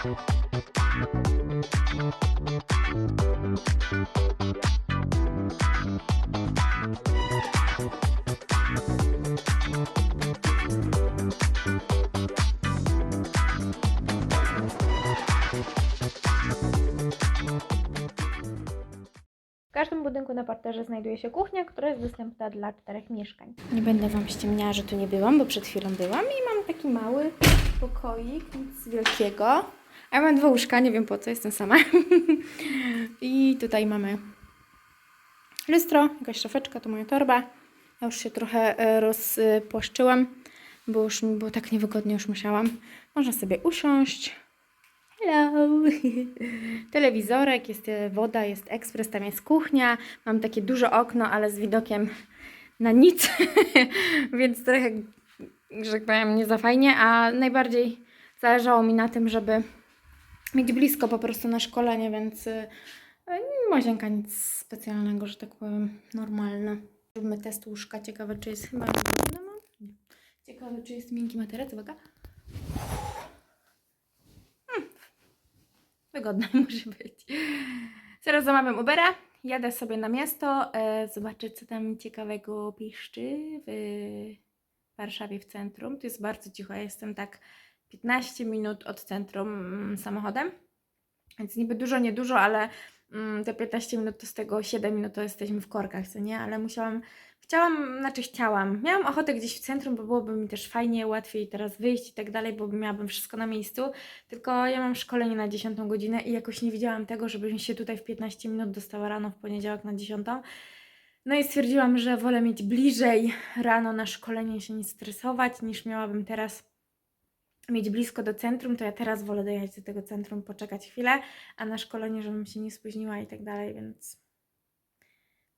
W każdym budynku na parterze znajduje się kuchnia, która jest dostępna dla czterech mieszkań. Nie będę Wam ściemniała, że tu nie byłam, bo przed chwilą byłam i mam taki mały pokoik, nic wielkiego. A ja mam dwa łóżka, nie wiem po co, jestem sama. I tutaj mamy lustro, jakaś szafeczka, to moja torba. Ja już się trochę e, rozpłaszczyłam, bo już mi było tak niewygodnie, już musiałam. Można sobie usiąść. Hello! Telewizorek, jest e, woda, jest ekspres, tam jest kuchnia. Mam takie duże okno, ale z widokiem na nic, więc trochę, że tak powiem, nie za fajnie, a najbardziej zależało mi na tym, żeby mieć blisko po prostu na szkolenie, więc y, y, łazienka nic specjalnego, że tak powiem, normalne. Robimy test łóżka, ciekawe czy jest chyba wygodne, no, nie. Ciekawe czy jest miękki materac, uwaga. Hmm. Wygodne może być. Zaraz zamawiam Ubera, jadę sobie na miasto, e, zobaczyć co tam ciekawego piszczy w Warszawie w centrum. To jest bardzo cicho, ja jestem tak 15 minut od centrum mm, samochodem, więc niby dużo, niedużo, ale mm, te 15 minut to z tego 7 minut to jesteśmy w korkach, co nie? Ale musiałam, chciałam, znaczy chciałam, miałam ochotę gdzieś w centrum, bo byłoby mi też fajnie, łatwiej teraz wyjść i tak dalej, bo miałabym wszystko na miejscu, tylko ja mam szkolenie na 10 godzinę i jakoś nie widziałam tego, żebym się tutaj w 15 minut dostała rano w poniedziałek na 10. No i stwierdziłam, że wolę mieć bliżej rano na szkolenie się nie stresować, niż miałabym teraz mieć blisko do centrum, to ja teraz wolę dojechać do tego centrum, poczekać chwilę, a na szkolenie, żebym się nie spóźniła i tak dalej, więc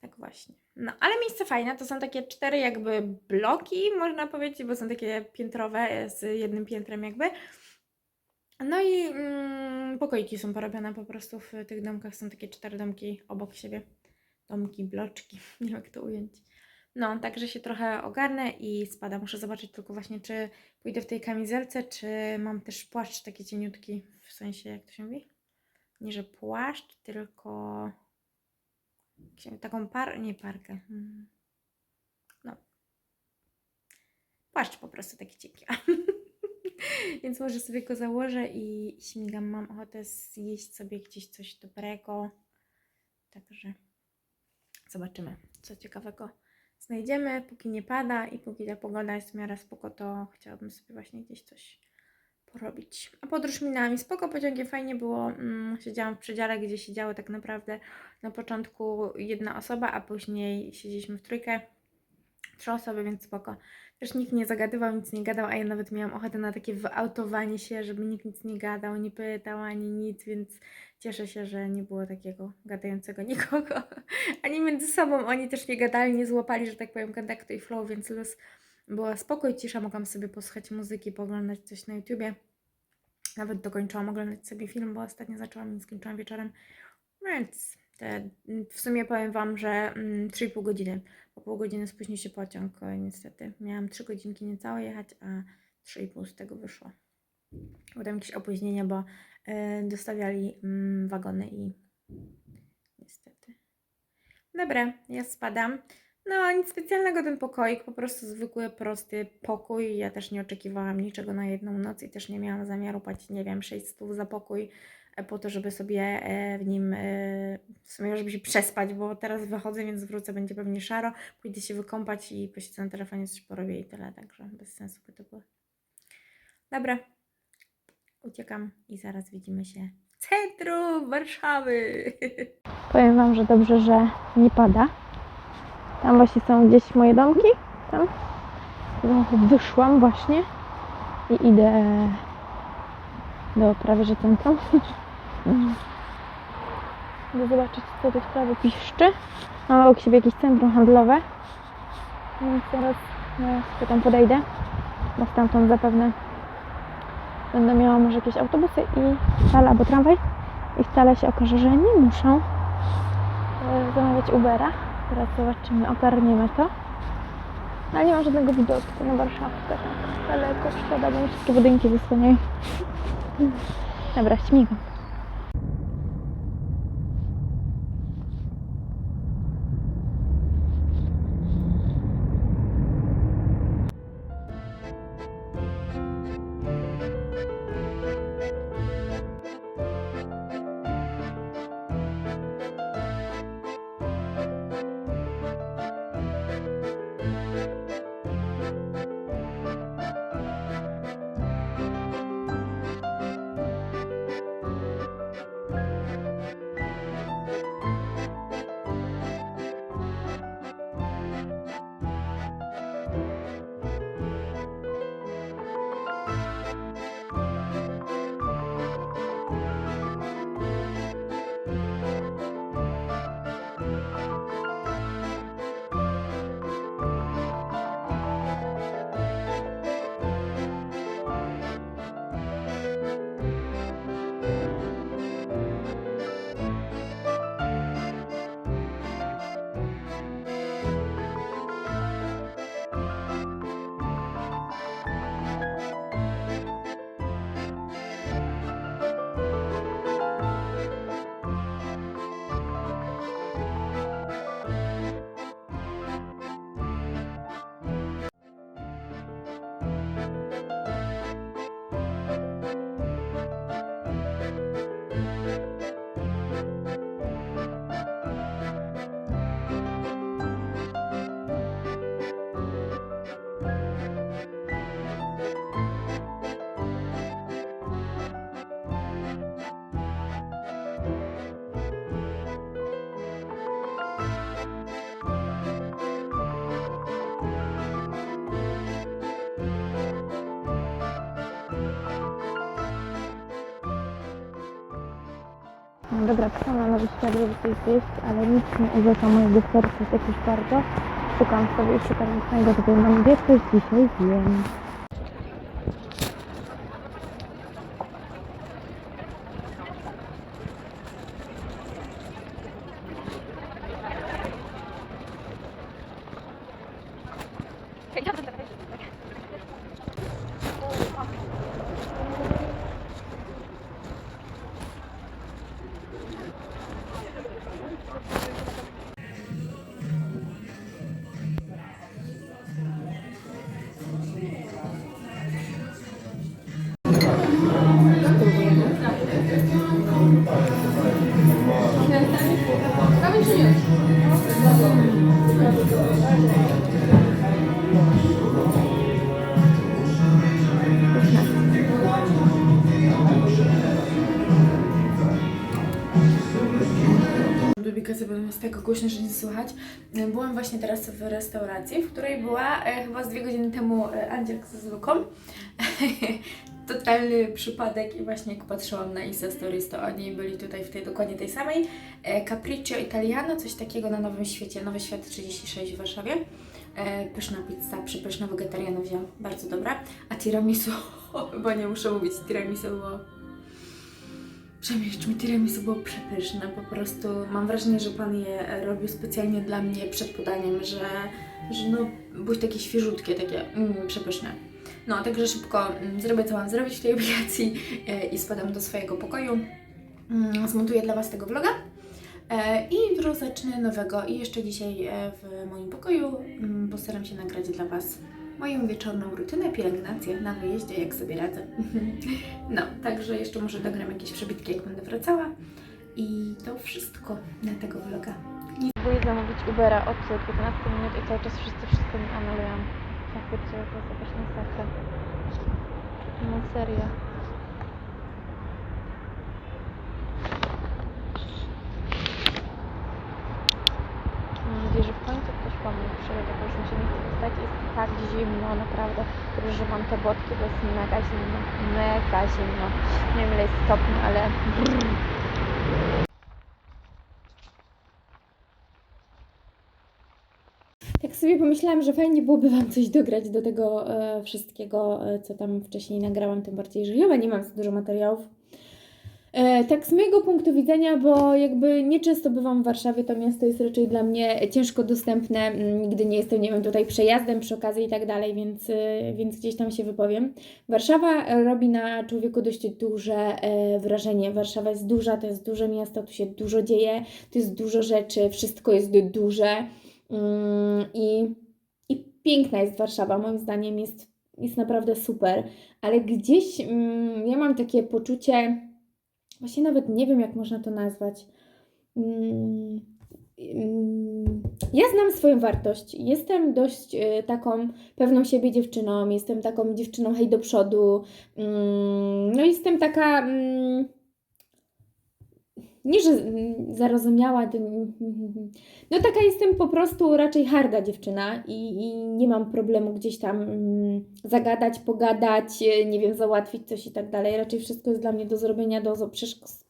tak właśnie. No, ale miejsce fajne, to są takie cztery jakby bloki, można powiedzieć, bo są takie piętrowe, z jednym piętrem jakby. No i mm, pokoiki są porobione po prostu w tych domkach, są takie cztery domki obok siebie. Domki, bloczki, nie wiem jak to ująć. No, także się trochę ogarnę i spada. Muszę zobaczyć tylko właśnie, czy pójdę w tej kamizelce, czy mam też płaszcz taki cieniutki, w sensie, jak to się mówi? Nie, że płaszcz, tylko taką par... nie parkę. Hmm. No. Płaszcz po prostu taki cienki. Więc może sobie go założę i śmigam. Mam ochotę zjeść sobie gdzieś coś dobrego. Także zobaczymy, co ciekawego znajdziemy, póki nie pada i póki ta pogoda jest w miarę spoko, to chciałabym sobie właśnie gdzieś coś porobić. A podróż minęła mi spoko, pociągiem fajnie było. Mm, siedziałam w przedziale, gdzie siedziały tak naprawdę na początku jedna osoba, a później siedzieliśmy w trójkę. Trzy osoby, więc spoko. Też nikt nie zagadywał, nic nie gadał, a ja nawet miałam ochotę na takie wyautowanie się, żeby nikt nic nie gadał, nie pytał ani nic, więc cieszę się, że nie było takiego gadającego nikogo. Ani między sobą oni też nie gadali, nie złapali, że tak powiem, kontaktu i flow, więc luz była spokój, cisza, mogłam sobie posłuchać muzyki, pooglądać coś na YouTubie. Nawet dokończyłam oglądać sobie film, bo ostatnio zaczęłam i skończyłam wieczorem. Więc te, w sumie powiem Wam, że mm, 3,5 godziny. Po pół godziny spóźnił się pociąg, e, niestety. Miałam 3 godzinki niecałe jechać, a 3,5 z tego wyszło. Bo tam jakieś opóźnienia, bo e, dostawiali mm, wagony i niestety. Dobra, ja spadam. No, nic specjalnego ten pokoik, po prostu zwykły, prosty pokój. Ja też nie oczekiwałam niczego na jedną noc i też nie miałam zamiaru płacić, nie wiem, 600 za pokój po to, żeby sobie e, w nim, e, w sumie żeby się przespać, bo teraz wychodzę, więc wrócę, będzie pewnie szaro. Pójdę się wykąpać i posiedzę na telefonie, coś porobię i tyle, także bez sensu by to było. Dobra, uciekam i zaraz widzimy się w centrum Warszawy. Powiem Wam, że dobrze, że nie pada. Tam właśnie są gdzieś moje domki. Tam. Wyszłam właśnie i idę do prawie że centrum. Idę zobaczyć, co w prawie piszczy. Mam obok siebie jakieś centrum handlowe. Więc zaraz e, sobie tam podejdę, bo stamtąd zapewne będę miała może jakieś autobusy i wcale, albo tramwaj. I wcale się okaże, że nie muszę e, zamawiać Ubera. Teraz zobaczymy, ogarniemy to. No, Ale nie ma żadnego widoku na Warszawkę. Tak daleko szkoda, bo wszystkie budynki zasłaniają. Dobra, śmigam. Dobra, czekam na nowy świat, żeby coś zjeść, ale nic nie urzeka mojego serca jakoś bardzo. Szukam sobie i szukam mocnego, żeby mam gdzie coś dzisiaj zjem. Publikacje będą głośno, że nie słychać. Byłam właśnie teraz w restauracji, w której była e, chyba z dwie godziny temu e, Andzielka z Luką. Totalny przypadek i właśnie jak patrzyłam na Insta Stories, to oni byli tutaj w tej dokładnie tej samej. E, Capriccio Italiano, coś takiego na Nowym Świecie, Nowy Świat 36 w Warszawie. E, pyszna pizza, przypyszna wegetariana wziąłam, bardzo dobra. A tiramisu, chyba nie muszę mówić, tiramisu było Przemieszcz mi tiramisu było przepyszne, po prostu mam wrażenie, że Pan je robił specjalnie dla mnie przed podaniem, że, że no, były takie świeżutkie, takie mm, przepyszne. No, także szybko mm, zrobię co mam zrobić w tej aplikacji e, i spadam do swojego pokoju. Mm, zmontuję dla Was tego vloga e, i jutro zacznę nowego i jeszcze dzisiaj e, w moim pokoju mm, postaram się nagrać dla Was moją wieczorną rutynę, pielęgnację na wyjeździe, jak sobie radzę. No, także jeszcze może dogram jakieś przebitki, jak będę wracała. I to wszystko na tego vloga. Próbuję zamówić Ubera od 15 minut i cały czas wszyscy wszystko mi anulują. Ja pierdzielę, to jest jakaś masakra. No serio. Mam nadzieję, że w końcu ktoś po mnie przyjdzie, bo już mi się nie chce wstać. Jest tak zimno, naprawdę. Że mam te botki, bo jest mega zimno. Mega zimno. Nie wiem ile jest stopni, ale... sobie pomyślałam, że fajnie byłoby Wam coś dograć do tego e, wszystkiego, e, co tam wcześniej nagrałam, tym bardziej, że ja nie mam za dużo materiałów. E, tak z mojego punktu widzenia, bo jakby nieczęsto bywam w Warszawie, to miasto jest raczej dla mnie ciężko dostępne, mm, gdy nie jestem, nie wiem, tutaj przejazdem przy okazji i tak dalej, więc, e, więc gdzieś tam się wypowiem. Warszawa robi na człowieku dość duże e, wrażenie. Warszawa jest duża, to jest duże miasto, tu się dużo dzieje, tu jest dużo rzeczy, wszystko jest duże i, i piękna jest Warszawa, moim zdaniem jest, jest naprawdę super, ale gdzieś mm, ja mam takie poczucie, Właśnie nawet nie wiem, jak można to nazwać. Mm, mm, Ja znam swoją wartość. Jestem dość y, taką pewną siebie dziewczyną. Jestem taką dziewczyną hej do przodu. Mm, No jestem taka. Nie, że zarozumiała, no taka jestem po prostu raczej harda dziewczyna i, i nie mam problemu gdzieś tam mm, zagadać, pogadać, e, nie wiem, załatwić coś i tak dalej. Raczej wszystko jest dla mnie do zrobienia, do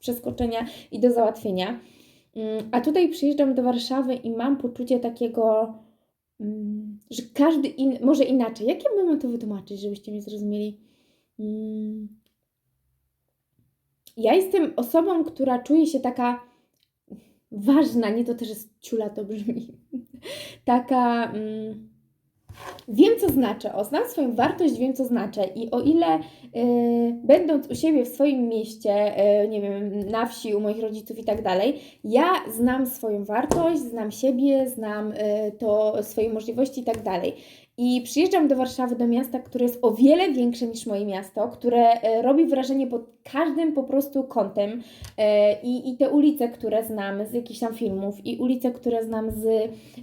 przeskoczenia i do załatwienia. Mm, A tutaj przyjeżdżam do Warszawy i mam poczucie takiego, mm, że każdy może inaczej. Jak ja bym to wytłumaczyć, żebyście mnie zrozumieli? Ja jestem osobą, która czuje się taka ważna, nie to też jest ciula, to brzmi. taka. Mm, wiem, co znaczy. O, znam swoją wartość, wiem, co znaczy. I o ile y, będąc u siebie w swoim mieście, y, nie wiem, na wsi, u moich rodziców i tak dalej, ja znam swoją wartość, znam siebie, znam y, to swoje możliwości i tak dalej. I przyjeżdżam do Warszawy, do miasta, które jest o wiele większe niż moje miasto, które robi wrażenie pod każdym po prostu kątem. E, I, I te ulice, które znam z jakichś tam filmów, i ulice, które znam z.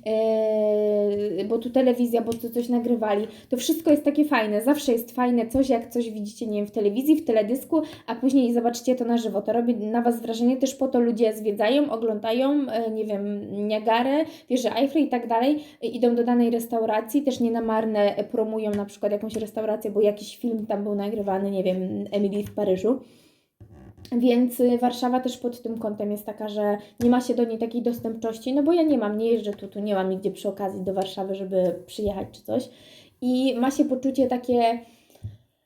E, bo tu telewizja, bo tu coś nagrywali, to wszystko jest takie fajne. Zawsze jest fajne coś, jak coś widzicie, nie wiem, w telewizji, w teledysku, a później zobaczycie to na żywo. To robi na Was wrażenie, też po to ludzie zwiedzają, oglądają, e, nie wiem, Niagarę, wieżę Eiffel i tak dalej, idą do danej restauracji, też nie na marne promują na przykład jakąś restaurację, bo jakiś film tam był nagrywany, nie wiem, Emily w Paryżu. Więc y, Warszawa też pod tym kątem jest taka, że nie ma się do niej takiej dostępności, no bo ja nie mam, nie jeżdżę tu, tu nie mam nigdzie przy okazji do Warszawy, żeby przyjechać czy coś. I ma się poczucie takie,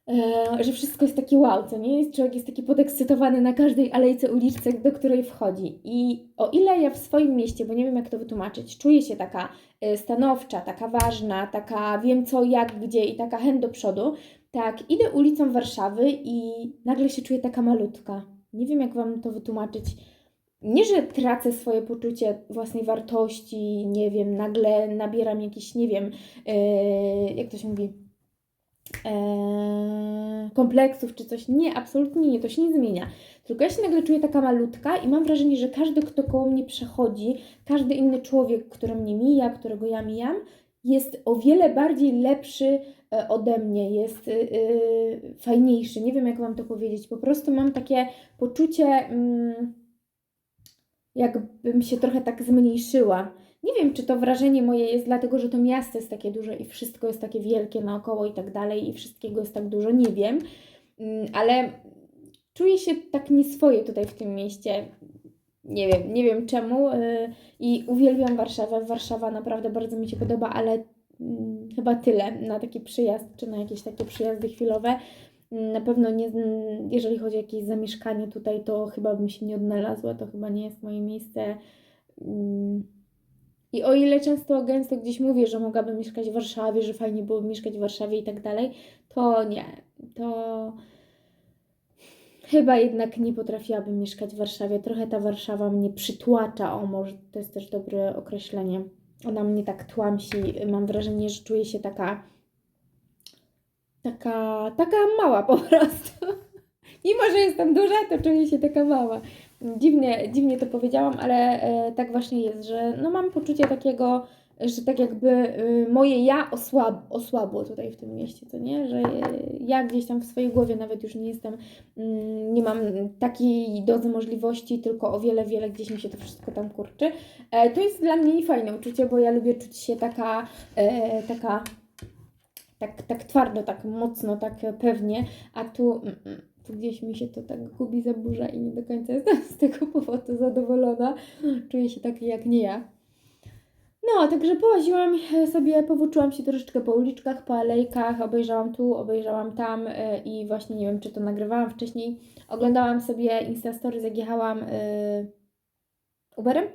e, że wszystko jest takie wow, co nie? Jest, człowiek jest taki podekscytowany na każdej alejce, uliczce, do której wchodzi. I o ile ja w swoim mieście, bo nie wiem jak to wytłumaczyć, czuję się taka e, stanowcza, taka ważna, taka wiem co, jak, gdzie i taka chęć do przodu, tak, idę ulicą Warszawy i nagle się czuję taka malutka. Nie wiem, jak Wam to wytłumaczyć. Nie, że tracę swoje poczucie własnej wartości, nie wiem, nagle nabieram jakiś, nie wiem, e, jak to się mówi, e, kompleksów czy coś. Nie, absolutnie nie, to się nie zmienia. Tylko ja się nagle czuję taka malutka i mam wrażenie, że każdy, kto koło mnie przechodzi, każdy inny człowiek, który mnie mija, którego ja mijam, jest o wiele bardziej lepszy e, ode mnie, jest y, y, fajniejszy. Nie wiem, jak Wam to powiedzieć. Po prostu mam takie poczucie, mm, jakbym się trochę tak zmniejszyła. Nie wiem, czy to wrażenie moje jest dlatego, że to miasto jest takie duże i wszystko jest takie wielkie naokoło i tak dalej, i wszystkiego jest tak dużo, nie wiem, Mm, ale czuję się tak nieswoje tutaj w tym mieście. Nie wiem, nie wiem czemu. y, I uwielbiam Warszawę. Warszawa naprawdę bardzo mi się podoba, ale mm, chyba tyle na taki przyjazd, czy na jakieś takie przyjazdy chwilowe. Mm, Na pewno nie, mm, jeżeli chodzi o jakieś zamieszkanie tutaj, to chyba bym się nie odnalazła, to chyba nie jest moje miejsce. I o ile często, gęsto gdzieś mówię, że mogłabym mieszkać w Warszawie, że fajnie byłoby mieszkać w Warszawie i tak dalej, to nie. To chyba jednak nie potrafiłabym mieszkać w Warszawie. Trochę ta Warszawa mnie przytłacza, o może to jest też dobre określenie. Ona mnie tak tłamsi. Mam wrażenie, że czuję się taka taka, taka mała po prostu. Mimo, że jestem duża, to czuję się taka mała. Dziwnie, dziwnie to powiedziałam, ale e, tak właśnie jest, że no mam poczucie takiego, że tak jakby y, moje ja osłab, osłabło tutaj w tym mieście, co nie? Że ja gdzieś tam w swojej głowie nawet już nie jestem, mm, nie mam takiej dozy możliwości, tylko o wiele, wiele gdzieś mi się to wszystko tam kurczy. E, to jest dla mnie niefajne uczucie, bo ja lubię czuć się taka, e, taka tak, tak twardo, tak mocno, tak pewnie, a tu, mm, mm, tu gdzieś mi się to tak gubi, zaburza i nie do końca jestem z tego powodu zadowolona. Czuję się taki jak nie ja. No, także połaziłam e, sobie, powłóczyłam się troszeczkę po uliczkach, po alejkach, obejrzałam tu, obejrzałam tam e, i właśnie nie wiem, czy to nagrywałam wcześniej. Oglądałam sobie Instastories, jak jechałam e, Uberem.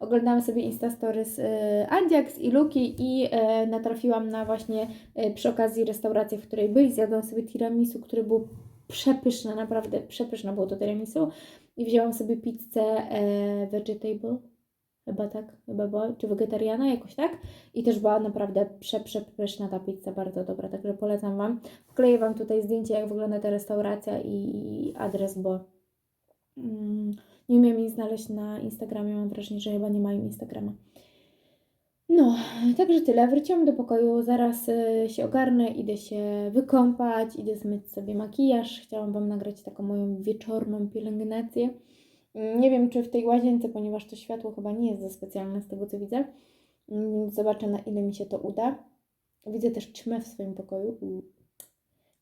Oglądałam sobie Instastories e, Andiax i Luki i e, natrafiłam na właśnie przy okazji restaurację, w której byli. Zjadłam sobie tiramisu, który był przepyszne, naprawdę przepyszne było to tiramisu. I wzięłam sobie pizzę vegetable, chyba tak, chyba była, czy wegetariana, jakoś tak. I też była naprawdę prze, przepyszna ta pizza, bardzo dobra, także polecam Wam. Wkleję Wam tutaj zdjęcie, jak wygląda ta restauracja i adres, bo mm, nie umiem jej znaleźć na Instagramie, mam wrażenie, że chyba nie mają Instagrama. No, także tyle. Wróciłam do pokoju, zaraz y, się ogarnę, idę się wykąpać, idę zmyć sobie makijaż. Chciałam Wam nagrać taką moją wieczorną pielęgnację. Nie wiem, czy w tej łazience, ponieważ to światło chyba nie jest za specjalne z tego, co widzę. Mm, zobaczę, na ile mi się to uda. Widzę też ćmę w swoim pokoju,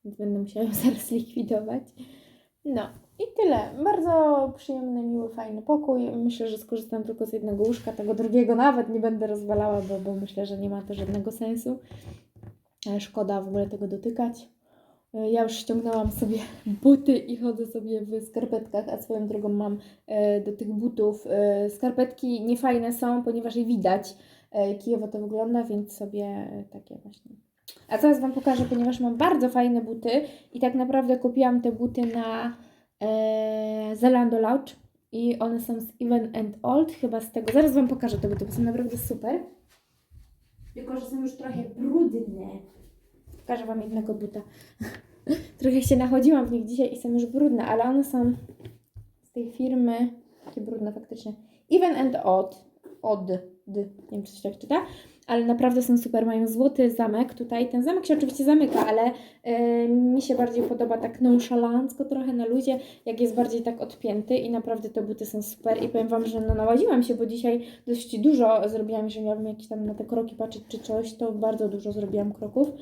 więc będę musiała ją zaraz likwidować. No i tyle. Bardzo przyjemny, miły, fajny pokój. Myślę, że skorzystam tylko z jednego łóżka, tego drugiego nawet nie będę rozwalała, bo, bo myślę, że nie ma to żadnego sensu. Szkoda w ogóle tego dotykać. E, Ja już ściągnęłam sobie buty i chodzę sobie w skarpetkach, a swoją drogą mam e, do tych butów. e, Skarpetki niefajne są, ponieważ je widać. Kijowo to wygląda, więc sobie takie właśnie. A zaraz Wam pokażę, ponieważ mam bardzo fajne buty i tak naprawdę kupiłam te buty na e, Zalando Lounge i one są z Even and Old, chyba z tego. Zaraz Wam pokażę te buty, bo są naprawdę super. Tylko, że są już trochę brudne. Pokażę Wam jednego buta. trochę się nachodziłam w nich dzisiaj i są już brudne, ale one są z tej firmy, takie brudne faktycznie. Even and Odd. D. Nie wiem, czy się tak czyta. Ale naprawdę są super. Mają złoty zamek tutaj. Ten zamek się oczywiście zamyka, ale e, mi się bardziej podoba tak nonszalancko trochę na luzie, jak jest bardziej tak odpięty i naprawdę te buty są super i powiem Wam, że no nałaziłam się, bo dzisiaj dość dużo zrobiłam, jeżeli miałabym jakieś tam na te kroki patrzeć czy coś, to bardzo dużo zrobiłam kroków.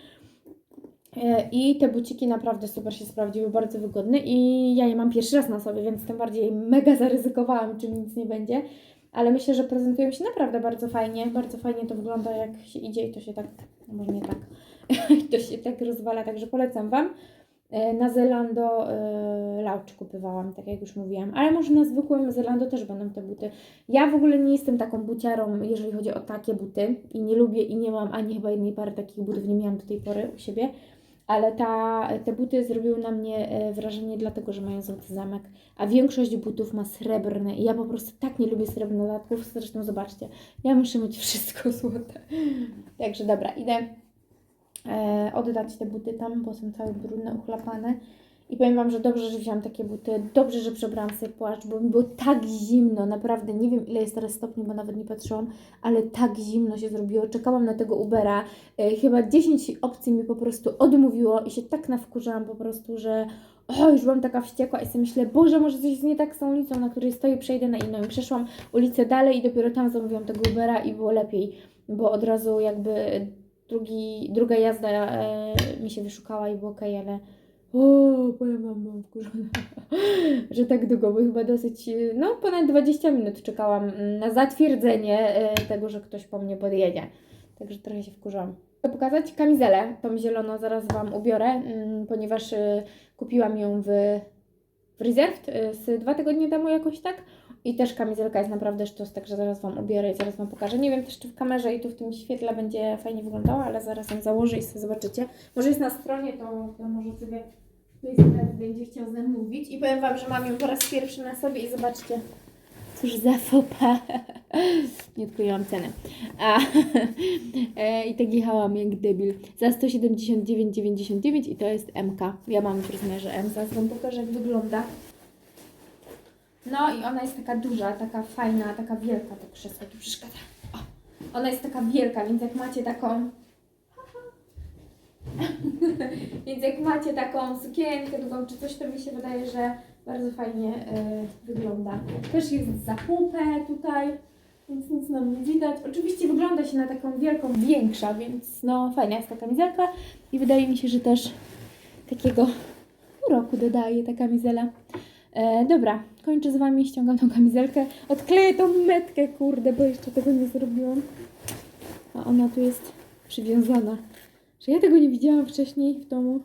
E, I te buciki naprawdę super się sprawdziły, bardzo wygodne i ja je mam pierwszy raz na sobie, więc tym bardziej mega zaryzykowałam, czy nic nie będzie. Ale myślę, że prezentują się naprawdę bardzo fajnie. Bardzo fajnie to wygląda, jak się idzie i to się tak, może nie tak, to się tak rozwala, także polecam Wam. E, Na Zelando e, Lounge kupywałam, tak jak już mówiłam, ale może na zwykłym Zelando też będą te buty. Ja w ogóle nie jestem taką buciarą, jeżeli chodzi o takie buty i nie lubię i nie mam ani chyba jednej pary takich butów, nie miałam do tej pory u siebie, ale ta, te buty zrobiły na mnie e, wrażenie dlatego, że mają złoty zamek, a większość butów ma srebrne i ja po prostu tak nie lubię srebrnych dodatków, zresztą zobaczcie, ja muszę mieć wszystko złote. Także dobra, idę e, oddać te buty tam, bo są całe brudne, uchlapane. I powiem Wam, że dobrze, że wziąłam takie buty, dobrze, że przebrałam sobie płaszcz, bo mi było tak zimno, naprawdę, nie wiem ile jest teraz stopni, bo nawet nie patrzyłam, ale tak zimno się zrobiło, czekałam na tego Ubera, e, chyba 10 opcji mi po prostu odmówiło i się tak nawkurzałam po prostu, że o, już byłam taka wściekła i sobie myślę, Boże, może coś jest nie tak z tą ulicą, na której stoję, przejdę na inną. I przeszłam ulicę dalej i dopiero tam zamówiłam tego Ubera i było lepiej, bo od razu jakby drugi, druga jazda e, mi się wyszukała i było okej, ale o, powiem Wam, byłam wkurzona, że tak długo, bo chyba dosyć, no ponad 20 minut czekałam mm, na zatwierdzenie e, tego, że ktoś po mnie podjedzie. Także trochę się wkurzałam. Chcę pokazać kamizelę, tą zieloną zaraz Wam ubiorę, mm, ponieważ e, kupiłam ją w, w Reserved e, z dwa tygodnie temu jakoś tak. I też kamizelka jest naprawdę sztos, także zaraz Wam ubiorę i zaraz Wam pokażę. Nie wiem też, czy w kamerze i tu w tym świetle będzie fajnie wyglądała, ale zaraz ją założę i sobie zobaczycie. Może jest na stronie, to, to może sobie Was będzie chciał ze mną mówić. I powiem Wam, że mam ją po raz pierwszy na sobie i zobaczcie. Cóż za fopa. Nie odkryłam ceny. A, e, I tak jechałam jak debil. Za 179,99 i to jest MK. Ja mam w rozmiarze M. Zaraz Wam pokażę, jak wygląda. No i ona jest taka duża, taka fajna, taka wielka, to krzesło tu przeszkadza. O, ona jest taka wielka, więc jak macie taką... więc jak macie taką sukienkę długą czy coś, to mi się wydaje, że bardzo fajnie y, wygląda. Też jest zapupę tutaj, więc nic nam nie widać. Oczywiście wygląda się na taką wielką, większa, więc no fajna jest ta kamizelka i wydaje mi się, że też takiego uroku dodaje ta kamizela. E, dobra, kończę z Wami, ściągam tą kamizelkę. Odkleję tą metkę, kurde, bo jeszcze tego nie zrobiłam. A ona tu jest przywiązana. Że ja tego nie widziałam wcześniej w domu.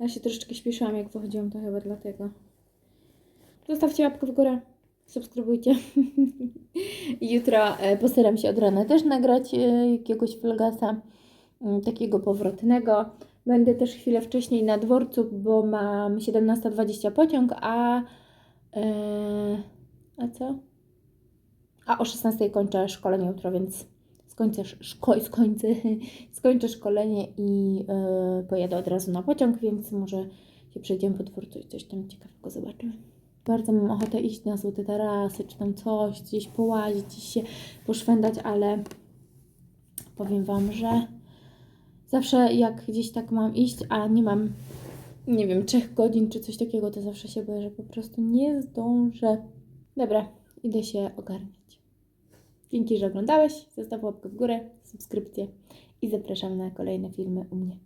Ja się troszeczkę śpieszyłam, jak wychodziłam, to chyba dlatego. Zostawcie łapkę w górę, subskrybujcie. Jutro e, postaram się od rana też nagrać e, jakiegoś vlogasa, mm, takiego powrotnego. Będę też chwilę wcześniej na dworcu, bo mam 17.20 pociąg, a... e, a co? A o 16 kończę szkolenie jutro, więc skończę, szko, skończę, skończę szkolenie i e, pojadę od razu na pociąg, więc może się przejdziemy po dworcu i coś tam ciekawego zobaczymy. Bardzo mam ochotę iść na złote tarasy, czy tam coś, gdzieś połazić, gdzieś się poszwędać, ale powiem Wam, że zawsze jak gdzieś tak mam iść, a nie mam, nie wiem, trzech godzin czy coś takiego, to zawsze się boję, że po prostu nie zdążę. Dobra, idę się ogarniać. Dzięki, że oglądałeś. Zostaw łapkę w górę, subskrypcję i zapraszam na kolejne filmy u mnie.